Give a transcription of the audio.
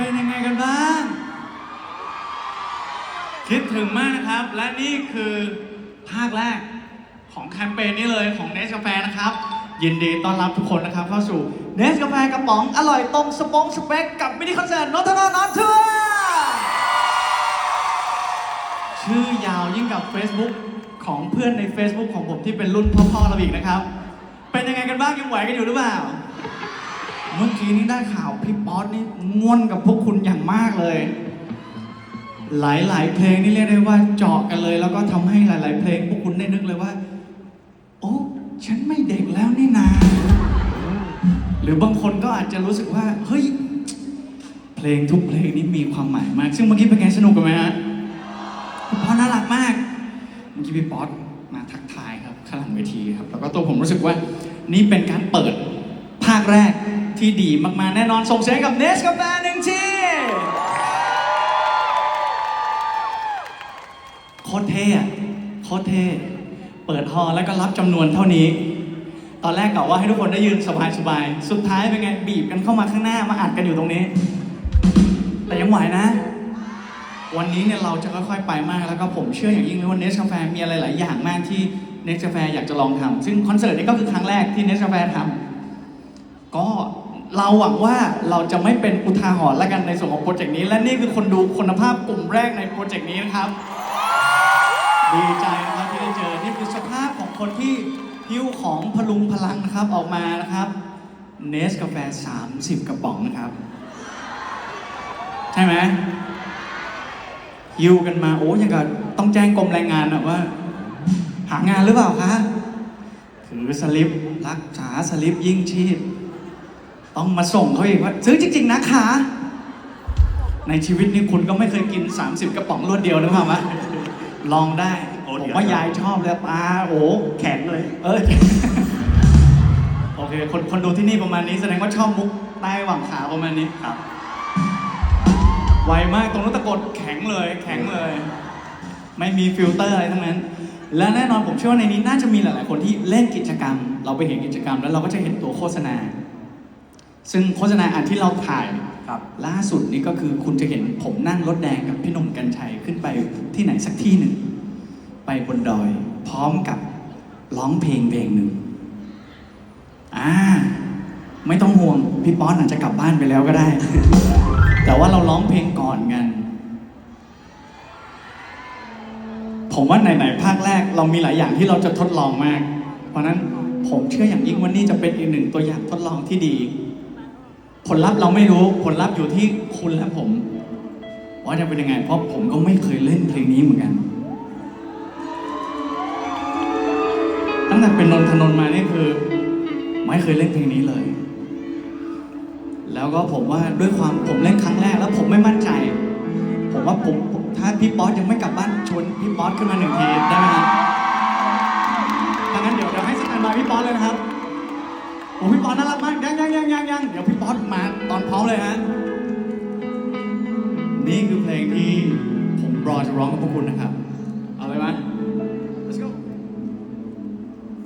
เป็นยังไงกันบ้าง คิดถึงมากนะครับ และนี่คือภาคแรกของแคมเปญนี้เลยของเนสกาแฟนะครับ ยินดีต้อนรับทุกคนนะครับเข้าสู่เนสกาแฟกระป๋องอร่อยตรงสปองสเปกกับมินิคอนเสิร์ตนอตนอนอนทัวร์ชื่อยาวยิ่งกับ Facebook ของเพื่อนใน Facebook ของผมที่เป็นรุ่นพ่อๆเราอีกนะครับ เป็นยังไงกันบ้างยังไหวกันอยู่หรือเปล่า มื่อกี้นี้ได้ข่าวพี่ป๊อตนี่ง่วนกับพวกคุณอย่างมากเลย หลาย ๆ เพลงนี่เรียกได้ว่าเจาะกันเลย แล้วก็ทำให้หลาย ๆ เพลงพวกคุณได้นึกเลยว่า โอ้ฉันไม่เด็กแล้วนี่นา หรือบางคนก็อาจจะรู้สึกว่า เฮ้ย เพลงทุกเพลงนี้มีความหมายมาก ซึ่งเมื่อกี้เป็นไงสนุกกันไหมฮะพี่ป๊อตน่ารักมาก เมื่อกี้พี่ป๊อตมาทักทายครับข้างหลังเวทีครับ แล้วก็ตัวผมรู้สึกว่านี่เป็นการเปิด แรกที่ดีมากๆ แน่นอนส่งเสียงกับเนสกาแฟหนึ่งทีโคตรเท่อะโคตรเท่เปิดฮอแล้วก็รับจำนวนเท่านี้ ตอนแรกกะว่าให้ทุกคนได้ยืนสบายๆ สุดท้ายเป็นไง บีบกันเข้ามาข้างหน้ามาอัดกันอยู่ตรงนี้ แต่ยังไหวนะ วันนี้เนี่ยเราจะค่อยๆไปมากแล้วก็ผมเชื่ออย่างยิ่งเลยว่าเนสกาแฟมีอะไรหลายอย่างมากที่เนสกาแฟอยากจะลองทำซึ่งคอนเสิร์ตนี้ก็คือครั้งแรกที่เนสกาแฟทำ ก็เราหวังว่าเราจะไม่เป็นอุทาหรณ์แล้วกันในส่วนของโปรเจกต์นี้ และนี่คือคนดูคุณภาพกลุ่มแรกในโปรเจกต์นี้นะครับ ดีใจนะครับที่ได้เจอ นี่คือสภาพของคนที่หิ้วของพลุงพลังนะครับออกมานะครับเนสกาแฟ 30 กระป๋องนะครับ ใช่ไหมหิ้วกันมาโอ้ยังกับต้องแจ้งกรมแรงงานอะว่า หางานหรือเปล่าคะถือสลิปรักษาสลิปยิ่งชีพ ต้องมาส่งเขาอีกว่าซื้อจริง ๆ นะคะ ในชีวิตนี้คุณก็ไม่เคยกิน 30 กระป๋องรวดเดียวนะพ่อมะลองได้ โอ้ผมเดี๋ยว ว่ายายชอบแล้วปลาโอ้แข็งเลย เออโอเคคนคนดูที่นี่ประมาณนี้แสดงว่าชอบมุกใต้หว่างขาประมาณนี้ครับ ไวมากตรงนู้นตะกดแข็งเลย แข็งเลย ไม่มีฟิลเตอร์อะไรทั้งนั้น และแน่นอนผมเชื่อว่าในนี้น่าจะมีหลาย ๆ คนที่เล่นกิจกรรม เราไปเห็นกิจกรรม แล้วเราก็จะเห็นตัวโฆษณา ซึ่งโฆษณาอันที่เราถ่ายครับล่าสุดนี่ก็คือคุณจะเห็นผมนั่งรถแดงกับพี่หนุ่มกัญชัยขึ้นไปที่ไหนสักที่หนึ่ง ไปบนดอย พร้อมกับร้องเพลงเพลงหนึ่งอ่าไม่ต้องห่วง พี่ป๊อนอาจจะกลับบ้านไปแล้วก็ได้ แต่ว่าเราร้องเพลงก่อนกัน ผมว่าไหนๆภาคแรกเรามีหลายอย่างที่เราจะทดลองมาก เพราะฉะนั้นผมเชื่ออย่างยิ่งว่านี่จะเป็นอีกหนึ่งตัวอย่างทดลองที่ดี ผลลัพธ์เราไม่รู้ผลลัพธ์อยู่ที่คุณและผมว่าจะเป็นยังไง เพราะผมก็ไม่เคยเล่นเพลงนี้เหมือนกัน ตั้งแต่เป็นนนทนนมานี่คือ ไม่เคยเล่นเพลงนี้เลย แล้วก็ผมว่าด้วยความผมเล่นครั้งแรก แล้วผมไม่มั่นใจ ผมว่าผมถ้าพี่ป๊อตยังไม่กลับบ้านชวนพี่ป๊อตขึ้นมาหนึ่งทีได้ไหมครับถ้างั้นเดี๋ยวเดี๋ยวให้สแตนบายพี่ป๊อตเลยนะครับ โอ้พี่ป๊อตน่ารักมากยังยังยังยังยังเดี๋ยวพี่ป๊อตมาตอนเพร้อเลยฮะ นี่คือเพลงที่ผมรอจะร้องกับพวกคุณนะครับ เอาเลยไหม